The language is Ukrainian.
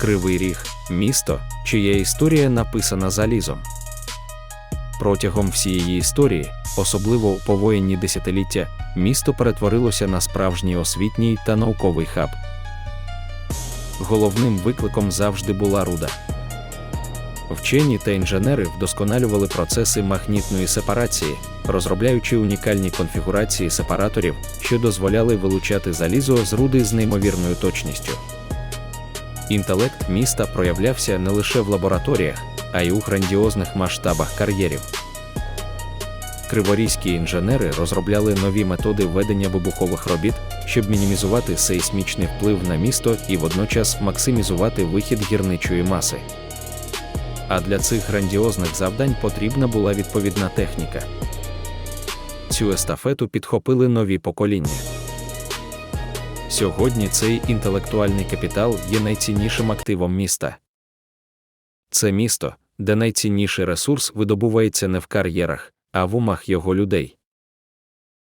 Кривий Ріг місто, чия історія написана залізом. Протягом всієї історії, особливо у повоєнні десятиліття, місто перетворилося на справжній освітній та науковий хаб. Головним викликом завжди була руда. Вчені та інженери вдосконалювали процеси магнітної сепарації, розробляючи унікальні конфігурації сепараторів, що дозволяли вилучати залізо з руди з неймовірною точністю. Інтелект міста проявлявся не лише в лабораторіях, а й у грандіозних масштабах кар'єрів. Криворізькі інженери розробляли нові методи ведення вибухових робіт, щоб мінімізувати сейсмічний вплив на місто і водночас максимізувати вихід гірничої маси. А для цих грандіозних завдань потрібна була відповідна техніка. Цю естафету підхопили нові покоління. Сьогодні цей інтелектуальний капітал є найціннішим активом міста. Це місто, де найцінніший ресурс видобувається не в кар'єрах, а в умах його людей.